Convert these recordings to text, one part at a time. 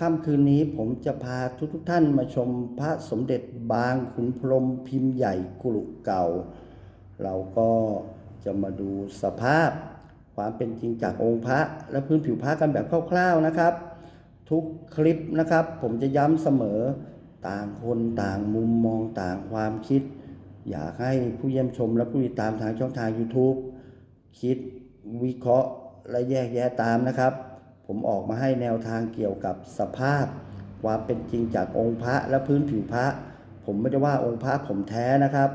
ค่ำคืนนี้ผมจะพาทุกๆท่านมาชมพระสมเด็จบางขุนพรหมพิมพ์ใหญ่กรุเก่า เราก็จะมาดูสภาพความเป็นจริงจากองค์พระและพื้นผิวพระกันแบบคร่าวๆนะครับ ทุกคลิปนะครับ ผมจะย้ำเสมอต่างคนต่างมุมมองต่างความคิด อยากให้ผู้เยี่ยมชมและผู้ติดตามทางช่องทาง YouTube คิดวิเคราะห์และแยกแยะตามนะครับ ผมออกมาให้แนวทางเกี่ยวกับสภาพ ความเป็นจริงจากองค์พระและพื้นผิวพระ ผมไม่ได้ว่าองค์พระผมแท้นะครับ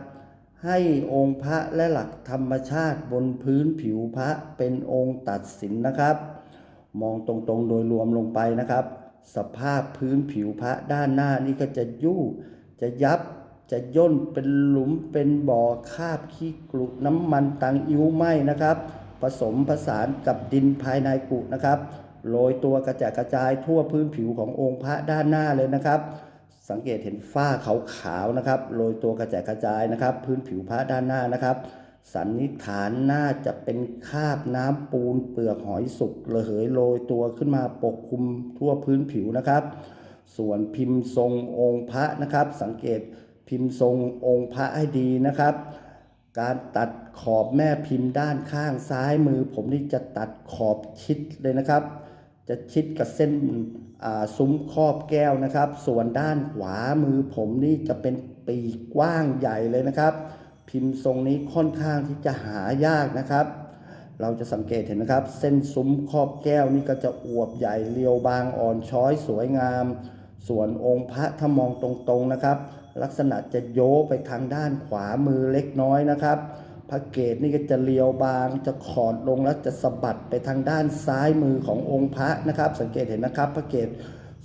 ให้องค์พระและหลักธรรมชาติบนพื้นผิวพระเป็นองค์ตัดสินนะครับ มองตรงๆโดยรวมลงไปนะครับ สภาพพื้นผิวพระด้านหน้านี่ก็จะยู่จะยับจะย่นเป็นหลุมเป็นบ่อคาบขี้กรุน้ำมันตังอิ้วไหมนะครับ ผสมผสานกับดินภายในกุนะครับ โรยตัวกระจายกระจายทั่วพื้นผิวขององค์พระด้านหน้าเลยนะครับ สังเกตเห็นฝ้าขาวๆนะครับโรยตัวกระจายกระจายนะครับ พื้นผิวพระด้านหน้านะครับ สันนิษฐานน่าจะเป็นคราบน้ำปูนเปลือกหอยสุกระเหยโรยตัวขึ้นมาปกคลุมทั่วพื้นผิวนะครับ ส่วนพิมพ์ทรงองค์พระนะครับ สังเกตพิมพ์ทรงองค์พระให้ดีนะครับการตัดขอบแม่พิมพ์ด้านข้างซ้ายมือ ผมนี่จะตัดขอบชิดเลยนะครับ จะชิดกับเส้นซุ้มครอบแก้วนะครับ ส่วนด้านขวามือผมนี่จะเป็นปีกกว้างใหญ่เลยนะครับ พิมพ์ทรงนี้ค่อนข้างที่จะหายากนะครับ เราจะสังเกตเห็นนะครับ เส้นซุ้มครอบแก้วนี่ก็จะอวบใหญ่เรียวบางอ่อนช้อยสวยงาม ส่วนองค์พระถ้ามองตรงๆนะครับ ลักษณะจะโยไปทางด้านขวามือเล็กน้อยนะครับ พระเกศนี่ก็จะเรียวบางจะขอดลงแล้วจะสะบัดไปทางด้านซ้ายมือขององค์พระนะครับ สังเกตเห็นนะครับ พระเกศ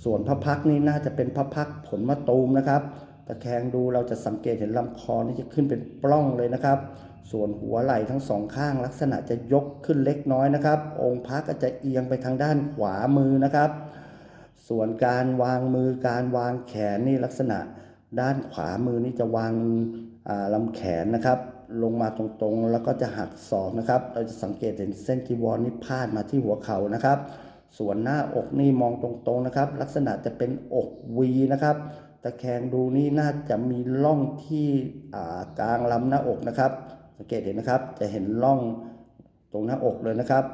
ส่วนพระพักนี่น่าจะเป็นพระพักผลมะตูมนะครับตะแคงดูเราจะสังเกตเห็นลำคอนี่จะขึ้นเป็นปล้องเลยนะครับ ส่วนหัวไหล่ทั้งสองข้างลักษณะจะยกขึ้นเล็กน้อยนะครับ องค์พระก็จะเอียงไปทางด้านขวามือนะครับ ส่วนการวางมือการวางแขนนี่ลักษณะด้านขวามือนี่จะวางอ่าลำแขนนะครับ ลงมาตรงๆ แล้วก็จะหักศอกนะครับ เราจะสังเกตเห็นเส้นจีวรนี่พาดมาที่หัวเข่านะครับ ส่วนหน้าอกนี่มองตรงๆนะครับ ลักษณะจะเป็นอกวีนะครับ ตะแคงดูนี่น่าจะมีร่องที่กลางลำหน้าอกนะครับ สังเกตเห็นนะครับ จะเห็นร่องตรงหน้าอกเลยนะครับ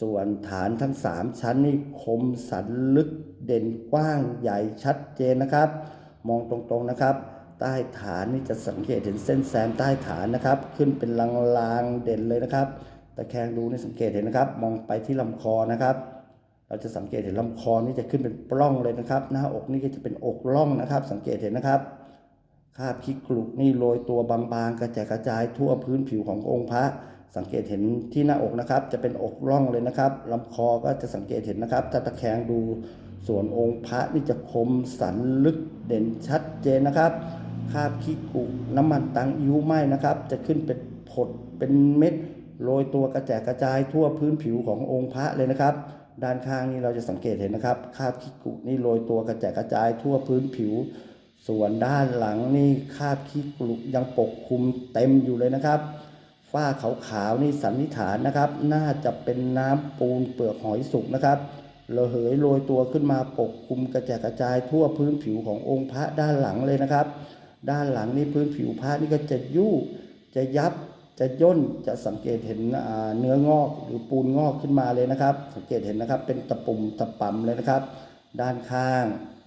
ส่วนฐานทั้ง 3 ชั้นนี่คมสันลึกเด่นกว้างใหญ่ชัดเจนนะครับ มองตรงๆนะครับ ใต้ฐานนี่จะสังเกตเห็นเส้นแซมใต้ฐานนะครับ ขึ้นเป็นลางๆเด่นเลยนะครับ ตะแคงดูนี่สังเกตเห็นนะครับ มองไปที่ลำคอนะครับ เราจะสังเกตเห็นลำคอนี่จะขึ้นเป็นปล้องเลยนะครับ หน้าอกนี่ก็จะเป็นอกล่องนะครับ สังเกตเห็นนะครับคาบคิกลุกนี่โรยตัวบางๆ กระจายกระจายทั่วพื้นผิวขององค์พระ สังเกตเห็นที่หน้าอกนะครับ จะเป็นอกร่องเลยนะครับลำคอก็จะสังเกตเห็นนะครับถ้าตะแคงดูส่วนองค์พระนี่จะคมสันลึกเด่นชัดเจนนะครับ คราบขี้กุน้ำมันตังอิ้วไหมนะครับ จะขึ้นเป็นผดเป็นเม็ดโรยตัวกระจายกระจายทั่วพื้นผิวขององค์พระเลยนะครับ ด้านข้างนี่เราจะสังเกตเห็นนะครับคราบขี้กุนี่โรยตัวกระจายกระจายทั่วพื้นผิว ส่วนด้านหลังนี่คราบขี้กุกยังปกคลุมเต็มอยู่เลยนะครับฝ้าขาวๆนี่สันนิษฐานนะครับ น่าจะเป็นน้ำปูนเปลือกหอยสุกนะครับระเหยโรยตัวขึ้นมาปกคลุมกระจายกระจายทั่วพื้นผิวขององค์พระด้านหลังเลยนะครับ ด้านหลังนี่พื้นผิวพระนี่ก็จะยู่จะยับจะย่นจะสังเกตเห็นเนื้องอกหรือปูนงอกขึ้นมาเลยนะครับ สังเกตเห็นนะครับเป็นตะปุ่มตะป่ำเลยนะครับ ด้านข้าง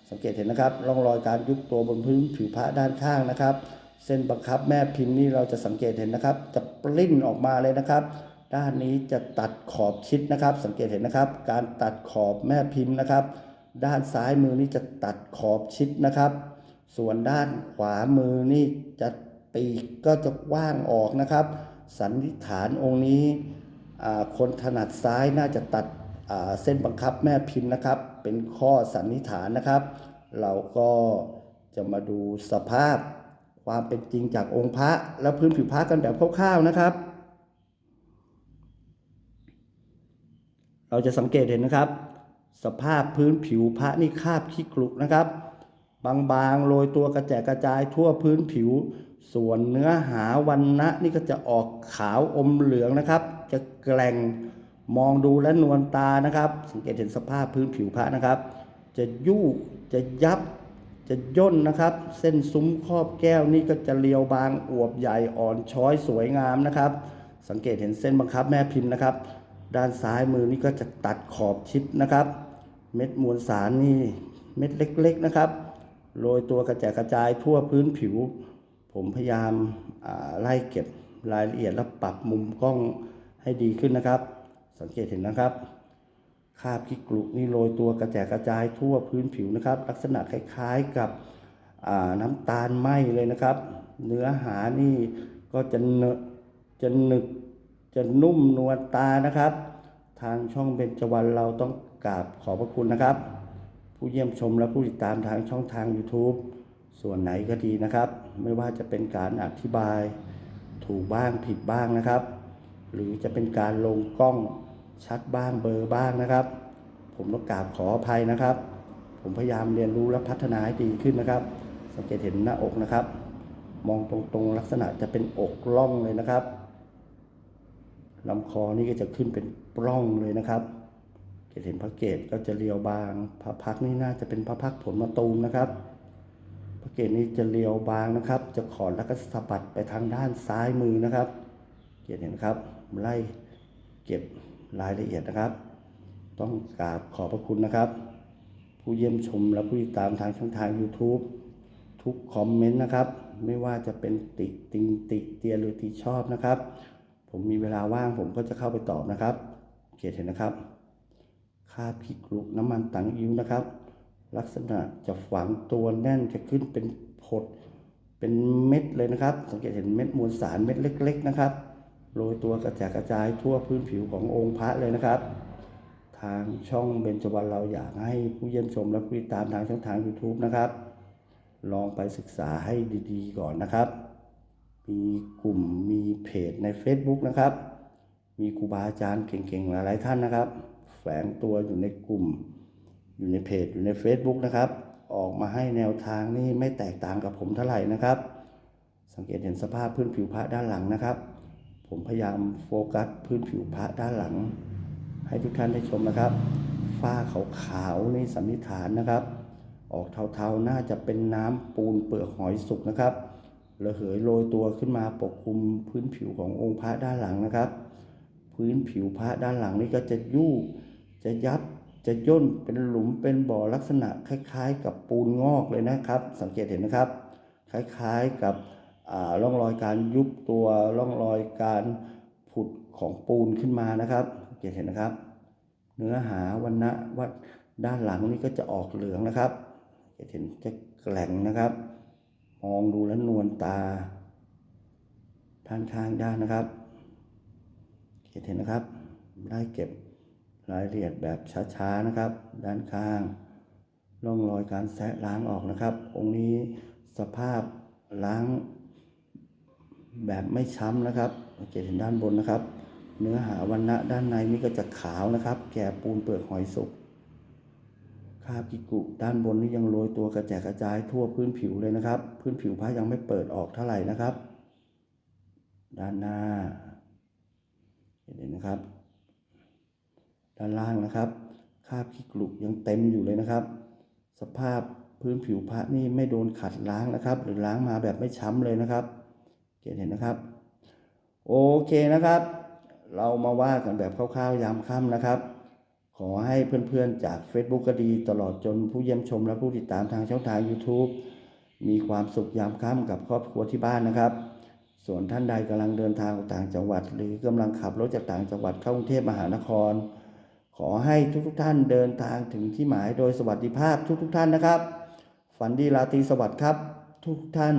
สังเกตเห็นนะครับร่องรอยการยุบตัวบนพื้นผิวพระด้านข้างนะครับ เส้นบังคับแม่พิมพ์นี่เราจะสังเกตเห็นนะครับ จะปลิ้นออกมาเลยนะครับ ด้านนี้จะตัดขอบชิดนะครับ สังเกตเห็นนะครับ การตัดขอบแม่พิมพ์นะครับ ด้านซ้ายมือนี่จะตัดขอบชิดนะครับ ส่วนด้านขวามือนี่จะปีกก็จะกว้างออกนะครับ สันนิษฐานองค์นี้คนถนัดซ้ายน่าจะตัดเส้นบังคับแม่พิมพ์นะครับ เป็นข้อสันนิษฐานนะครับ เราก็จะมาดูสภาพความเป็นจริงจากองค์พระและพื้นผิวพระกันแบบคร่าวๆนะครับ เราจะสังเกตเห็นนะครับ สภาพพื้นผิวพระนี่คาบขี้กรุนะครับ บางๆโรยตัวกระแจกระจายทั่วพื้นผิว ส่วนเนื้อหาวันนะนี่ก็จะออกขาวอมเหลืองนะครับ จะแกร่งมองดูและนวลตานะครับ สังเกตเห็นสภาพพื้นผิวพระนะครับ จะยู่จะยับจะย่นนะครับ เส้นซุ้มครอบแก้วนี่ก็จะเรียวบางอวบใหญ่อ่อนช้อยสวยงามนะครับ สังเกตเห็นเส้นบังคับแม่พิมพ์นะครับ ด้านซ้ายมือนี่ก็จะตัดขอบชิดนะครับ เม็ดมวลสารนี่เม็ดเล็กๆนะครับ โรยตัวกระจายกระจายทั่วพื้นผิว ผมพยายามไล่เก็บรายละเอียดและปรับมุมกล้องให้ดีขึ้นนะครับ สังเกตเห็นนะครับคราบขี้กรุนี่โรยตัวกระแจกกระจายทั่วพื้นผิวนะครับ ลักษณะคล้ายๆกับน้ำตาลไหมเลยนะครับ เนื้อหานี่ก็จะเนจะหนึกจะนุ่มนวลตานะครับ ทางช่องเบญจวรรณเราต้องกราบขอบพระคุณนะครับ ผู้เยี่ยมชมและผู้ติดตามทางช่องทาง YouTube ส่วนไหนก็ดีนะครับ ไม่ว่าจะเป็นการอธิบายถูกบ้างผิดบ้างนะครับ หรือจะเป็นการลงกล้องชัดบ้างเบอร์บ้างนะครับ ผมต้องกราบขออภัยนะครับ ผมพยายามเรียนรู้และพัฒนาให้ดีขึ้นนะครับ สังเกตเห็นหน้าอกนะครับ มองตรงๆลักษณะจะเป็นอกล่องเลยนะครับลำคอนี่ก็จะขึ้นเป็นปล้องเลยนะครับ เกตเห็นพระเกตก็จะเรียวบาง พระพักนี่น่าจะเป็นพระพักผลมะตูมนะครับ พระเกตนี่จะเรียวบางนะครับ จะขอนแล้วก็สะบัดไปทางด้านซ้ายมือนะครับ เกตเห็นครับ ไล่เก็บรายละเอียดนะครับ ต้องกราบขอบพระคุณนะครับ ผู้เยี่ยมชมและผู้ติดตามทางช่องทาง YouTube ทุกคอมเมนต์นะครับ ไม่ว่าจะเป็นติติงติเตียนหรือติชอบนะครับ ผมมีเวลาว่างผมก็จะเข้าไปตอบนะครับเกตเห็นนะครับ คาบขี้กรุน้ำมันตังอิ้วนะครับ ลักษณะจะฝังตัวแน่นจะขึ้นเป็นผดเป็นเม็ดเลยนะครับ สังเกตเห็นเม็ดมวลสารเม็ดเล็ก ๆ นะครับโรยตัวกระจายกระจายทั่วพื้นผิวขององค์พระเลยนะครับ ทางช่องเบญจวรรณเราอยากให้ผู้เยี่ยมชมและผู้ติดตามทางช่องทาง YouTube นะครับ ลองไปศึกษาให้ดีๆ ก่อนนะครับ มีกลุ่มมีเพจใน Facebook นะครับ มีครูบาอาจารย์เก่งๆ หลายๆท่านนะครับ แฝงตัวอยู่ในกลุ่ม อยู่ในเพจอยู่ใน Facebook นะครับ ออกมาให้แนวทางนี่ไม่แตกต่างกับผมเท่าไหร่นะครับ สังเกตเห็นสภาพพื้นผิวพระด้านหลังนะครับ ผมพยายามโฟกัสพื้นผิวพระด้านหลัง ให้ทุกท่านได้ชมนะครับ ฝ้าขาวๆนี่สันนิษฐานนะครับ ออกเทาๆน่าจะเป็นน้ำปูนเปลือกหอยสุกนะครับระเหยโรยตัวขึ้นมาปกคลุมพื้นผิวขององค์พระด้านหลังนะครับ พื้นผิวพระด้านหลังนี่ก็จะยู่ จะยับจะย่นเป็นหลุมเป็นบ่อลักษณะคล้าย ๆ กับปูนงอกเลยนะครับ สังเกตเห็นนะครับ คล้ายๆกับอ่าร่องรอยการยุบตัวร่องรอยการผุดของปูนขึ้นมานะครับสังเกตเห็นนะครับ เนื้อหาวันนะวัดด้านหลังนี่ก็จะออกเหลืองนะครับจะเห็นจะแกล่งนะครับ มองดูแล้วนวลตาด้านข้างด้านนะครับเห็นนะครับ ได้เก็บ รายละเอียดแบบช้าๆนะครับ ด้านข้างร่องรอยการแสะล้างออกนะครับ องค์นี้สภาพล้างแบบไม่ช้ำนะครับสังเกตเห็นด้านบนนะครับ เนื้อหาวันนะด้านในนี่ก็จะขาวนะครับ แก่ปูนเปลือกหอยสุกคาบกิกุด้านบนนี่ยังโรยตัวกระแจกกระจายทั่วพื้นผิวเลยนะครับ พื้นผิวพระยังไม่เปิดออกเท่าไหร่นะครับ ด้านหน้า เห็นนะครับ ด้านล่างนะครับคราบขี้กลุยังเต็มอยู่เลยนะครับ สภาพพื้นผิวพระนี่ไม่โดนขัดล้างนะครับ หรือล้างมาแบบไม่ช้ำเลยนะครับเห็นนะครับ โอเคนะครับ เรามาว่ากันแบบคร่าวๆยามค่ำนะครับ ขอให้เพื่อนๆจาก Facebook ก็ดี ตลอดจนผู้เยี่ยมชมและผู้ติดตามทางช่องทาง YouTube มีความสุขยามค่ำกับครอบครัวที่บ้านนะครับ ส่วนท่านใดกำลังเดินทางต่างจังหวัด หรือกำลังขับรถจากต่างจังหวัดเข้ากรุงเทพมหานคร ขอให้ทุกๆท่านเดินทางถึงที่หมายโดยสวัสดิภาพทุกๆท่านนะครับ ฝันดีราตรีสวัสดิ์ครับ ทุกท่าน